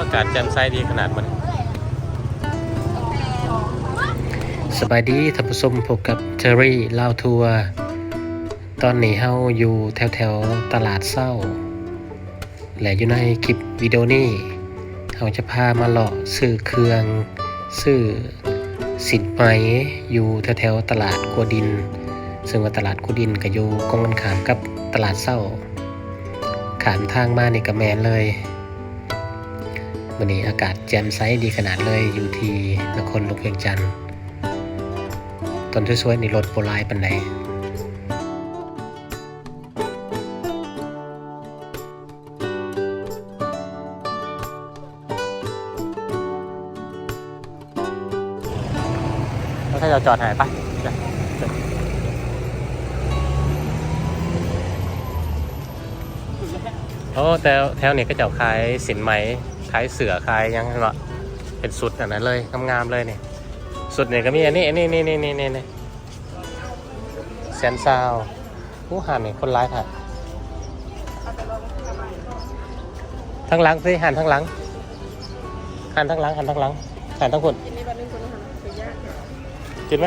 อากาศแจ่มใสดีขนาดมันสบายดีท่านผู้ชมพบกับเจอรี่ลาวทัวร์ตอนนี้เฮาอยู่แถวแถวตลาดเศร้า และอยู่ในคลิปวิดีโอนี้เฮาจะพามาเลาะซื้อเครื่องซื้อสินไหมอยู่แถวแถวตลาดกัวดิน ซึ่งว่าตลาดกัวดินก็อยู่กองกันขามกับตลาดเศร้าขามทางมานี่ก็แมนเลย วันนี้อากาศแจ่มใสดีขนาดเลยอยู่ที่นครหลวงเวียงจันทร์ตอนสวยๆนี่รถโบราณปันไหนแล้วถ้าเราจอดหายปะโอ้แต่แถวนี้ก็จะขายสินไหม ขายเสือขายหยังไงวะเป็นสุดอันนั้นเลยงามๆเลยเนี่ยสุดเนี่ยก็มีอันนี้อันนี้นี่นี่นี่นี่นี่แสนซาวผู้หันนี่คนร้ายค่ะทั้งหลังสิหันทั้งหลังหันทั้งหลังหันทั้งหลังหันทั้งคนกินในบ้านนึงคนละหันไปยากค่ะกินไหม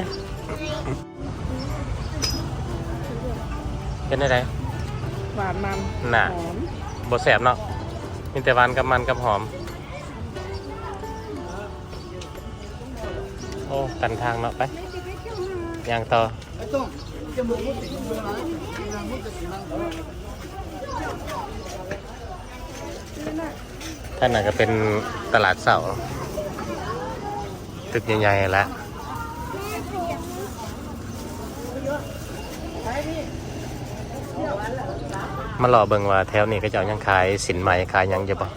เป็นอะไรหวานมันน่ะหอมบดแสบเนาะ มีแต่หวานกับมันกับหอม โอ้กันทางเนาะไปย่างต่อท่านน่ะก็เป็นตลาดเสาตึกใหญ่ๆแล้ว มารอเบิ่งว่าแถวนี้ก็จะเอาหยังขายสินไหมขายหยังอยู่บ่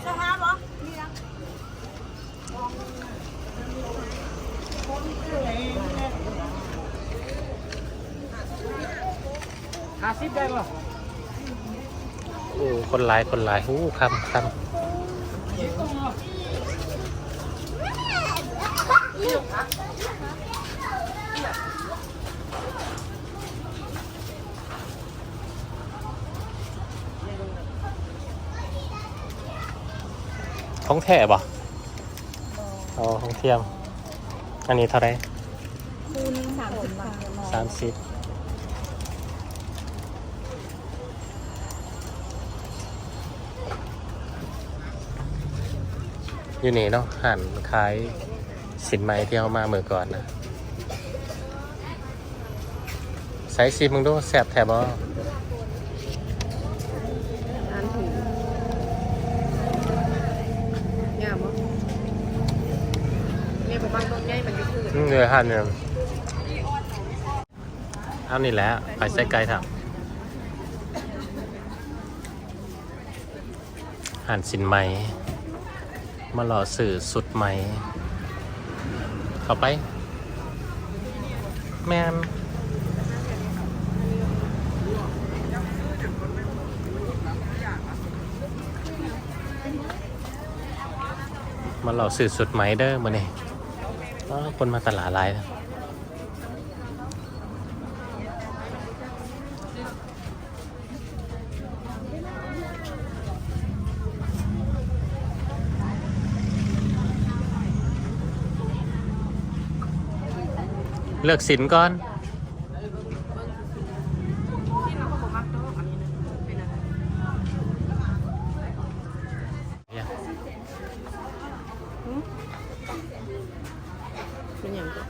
ห้าสิบได้ป่ะโอ้คนหลายคนหลายอู้คำคำ ของแท้บ่อ๋อของเทียม อันนี้เท่าไหรคูณสามสิบบาทสามสิบอยู่นี่เนาะหันขายสินไหมที่เอามาเมื่อก่อนนะใส่ซีมึงดูแสบแถบบ่ อันถูกงามป่ะเนี่ยผมบางตรงใหญ่ มันจะคืออืมเดือหันเนี่ยเอานี่แหละไปใส่ไก่ทำหันสินไหมมาหล่อสื่อสุดไหมเข้าไป แมนมาหล่อสื่อสุดไหมเด้อมาเนี่ย คนมาตลาดหลายนะเลือกสินก่อน ที่เราเขาบอกมักโต๊ะอันนี้นะเป็นอะไรเป็นอย่างก็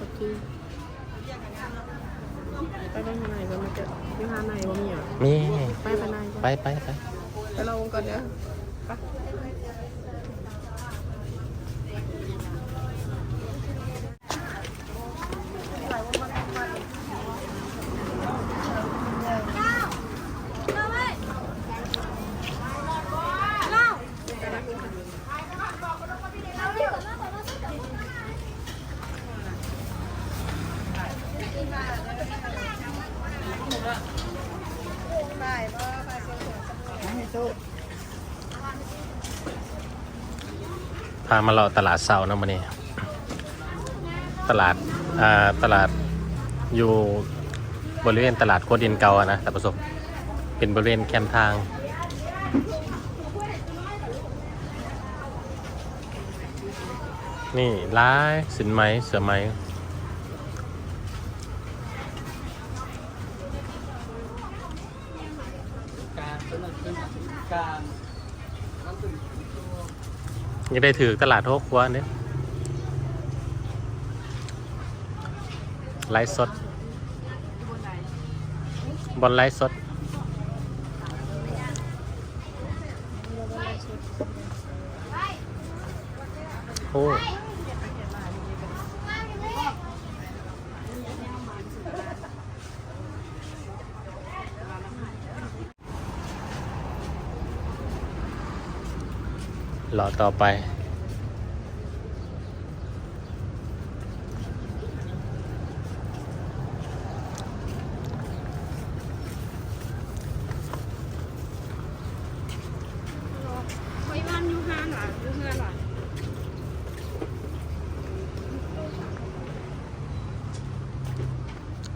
ก็คือไปได้ข้างในว่ามันจะที่ข้างในว่ามีอะ มี ไปข้างใน ไปไปไป ไปลองก่อนเด้อไป พามาเราตลาดเซานะมันนี้ตลาดอ่าตลาดอยู่บริเวณตลาดโคดินเก่าอะนะแต่ประสบเป็นบริเวณแคมทางนี่ร้ายสินไหมเสือไหม การสนับสนุน การยังได้ถือตลาดโฮกวัวเนี่ยไลฟ์สด บอลไลฟ์สด โอ้ รอต่อไปไว้บ้านอยู่ห้านหรออยู่เฮือนหรอ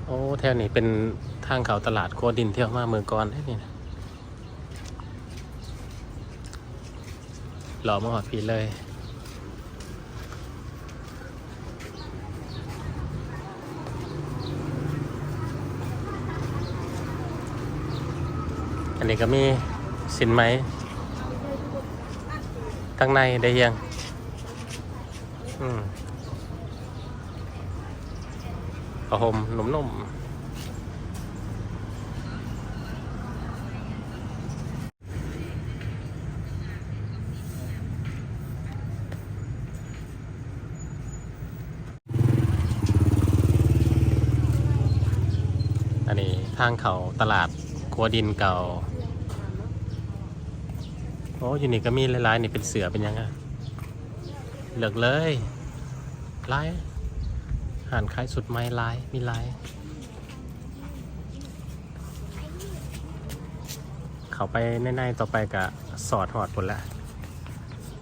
โอ้ แถวนี้เป็นทางเขาตลาดโคดินเที่ยวมาเมืองก่อนได้นี่นะ หล่อมาหอดพีเลยอันนี้ก็มีสินไหมข้างในได้ยังอืมกระหมนุ่มๆ อันนี้ ทางเขาตลาดครัวดินเก่า โอ้อยู่นี่ก็มีหลายๆนี่เป็นเสือเป็นยังไงเหลือกเลยลายอาหารคล้ายสุดไม้ลายมีลายเขาไปในๆต่อไปกับสอดหอดผลละ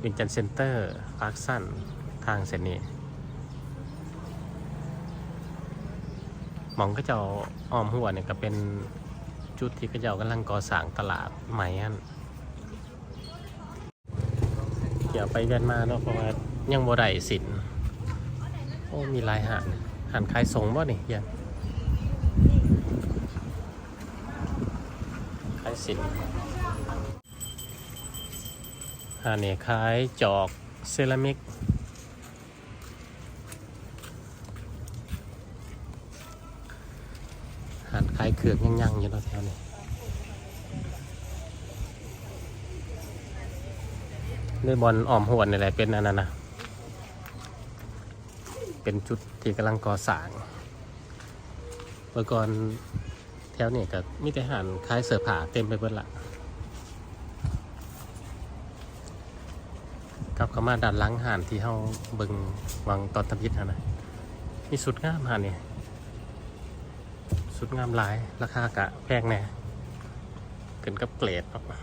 วินจันเซ็นเตอร์พาร์คสันทางเส้นนี้ หมองก็จะอาอ้อมหัวเนี่ยก็เป็นจุดที่ก็จะกำลังก่อสร้างตลาดใหม่อันเดี๋ยวไปกันมาเนาะเพราะว่ายังบ่ได้สินโอ้มีลายหานหานขายสงบ่นี่ยังขายสินหานนี่ยขายจอกเซรามิกานขายเครืองยังๆอยู่เนาะแถวนี้ด้วยบอลอ้อมหวนนี่แหละเป็นอันนั้นนะเป็นจุดที่กำลังก่อสร้างเมื่อก่อนแถวนี้ก็มีแต่หันคล้ายเสือผ่าเต็มไปหมดละกลับเข้ามาด้านหลังหานที่เฮาเบิงวังตอนทำพิษนะนะมีสุดงามหานนี่ สุดงามหลาย ราคากะแพงแน่เกินกับเกรดเนาะน้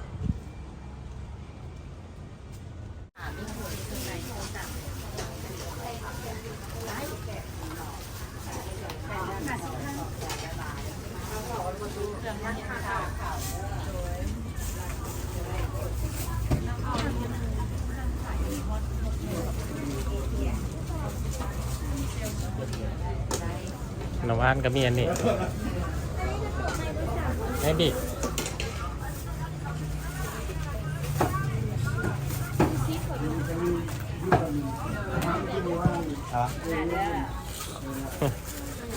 ำ ว่านก็มีอันนี้ไอ้ดิ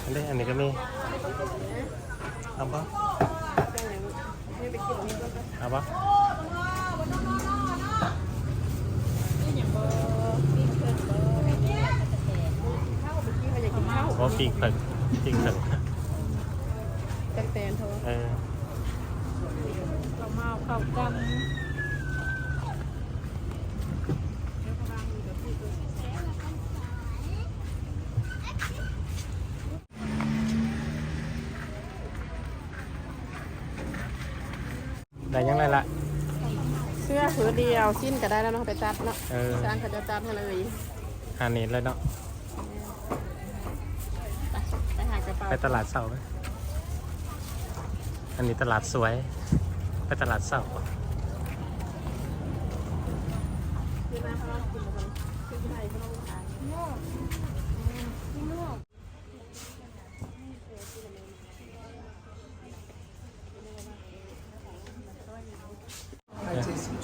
อันนี้อันนี้ก็มีเอาปะเอาปะโอ้ปีกเผิก ปีกเผิกแตนแตนเถอะเออเรามาเข้ากำได้ยังไงละเสื้อผืนเดียวสิ้นก็ได้แล้วเนาะไปตัดเนาะเออ จ้างเขาจะตัดให้เลย หานี้เลยเนาะ ไปหากระเป๋าไปตลาดเสาไหมอันนี้ตลาดสวย ไปตลาดเสาขึ้นมาเขาลองกินมาก่อนขึ้นได้ก็ต้องขาย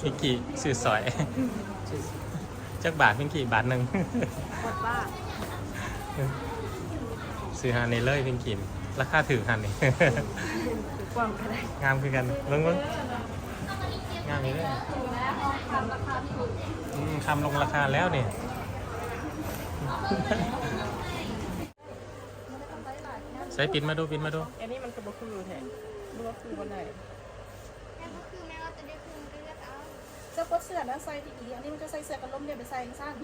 พิงกี้ซื้อสอยจักบาทพิงกี้บาทหนึ่งหมดบ้า ซื้อฮันนี่เลยพิงกี้ราคาถือฮันนี่ถือกว้างก็ได้งามคือกันเบิ่งเบิ่งงามนี่เลยอืมคำลงราคาแล้วนี่ใส่ปิดมาดูปิดมาดู อันนี้มันกระบอกคือแทนรู้ว่าคือวันไหนแม่ก็คือแม่ว่าจะได้คืนก็เลือกเอาเสื้อโคตเสื้อนะใส่ที่อีอันนี้มันก็ใส่เสื้อกันลมเนี่ยไปใส่สั้น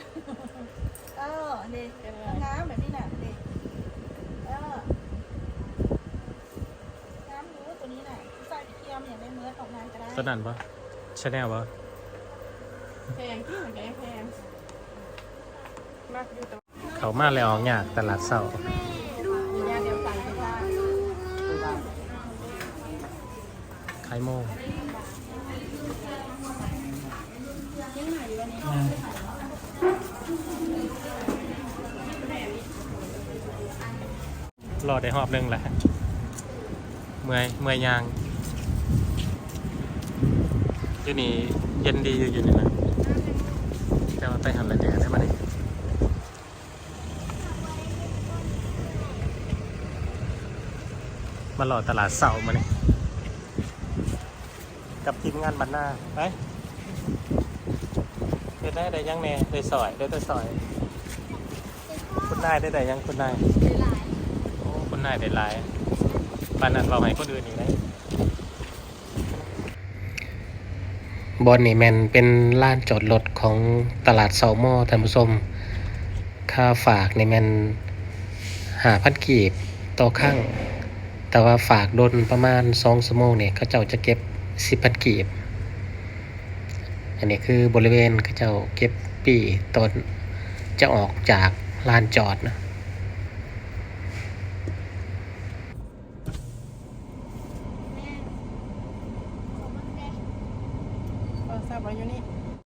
เออเด็กงามแบบนี้น่ะเด็กเออน้ำรู้ตัวนี้น่ะใส่ไปเที่ยวอย่า งได้เมื่อออกงานก็ได้ตัวนั้นปะชาแนลปะแพงที่เหมือนกันแพงมากอยู่แต่เขามาแล้วออกยากตลาดเศร้ามีย่าเดียวกันไปได้ขายโมงรอได้หอบหนึงแหละ เมื่อยเมื่อยยาง อยู่นี่เย็นดีอยู่อยู่นี่นะจะมาไปหันอะไรแดดได้มาดิมารอตลาดเสาร์มาเนี่ยกับทีมงานบันหน้าไปเฮ็ดได้ได้ยังแน่ได้สอยได้แต่สอย คุณนายได้แต่ยังคุณนายหลายโอ้คุณนายได้หลายบ้านนั้นเราให้คนอื่นอีกได้ บอนนี่แมนเป็นลานจอดรถของตลาดเซาหม้อท่านผู้ชมค่าฝากในแมนหาพันกีบต่อครั้งแต่ว่าฝากโดนประมาณสองชั่วโมงเนี่ยเขาเจ้าจะเก็บสิบพันกีบ อันนี้คือบริเวณเขาเจ้าเก็บปีตอนจะออกจากลานจอดนะ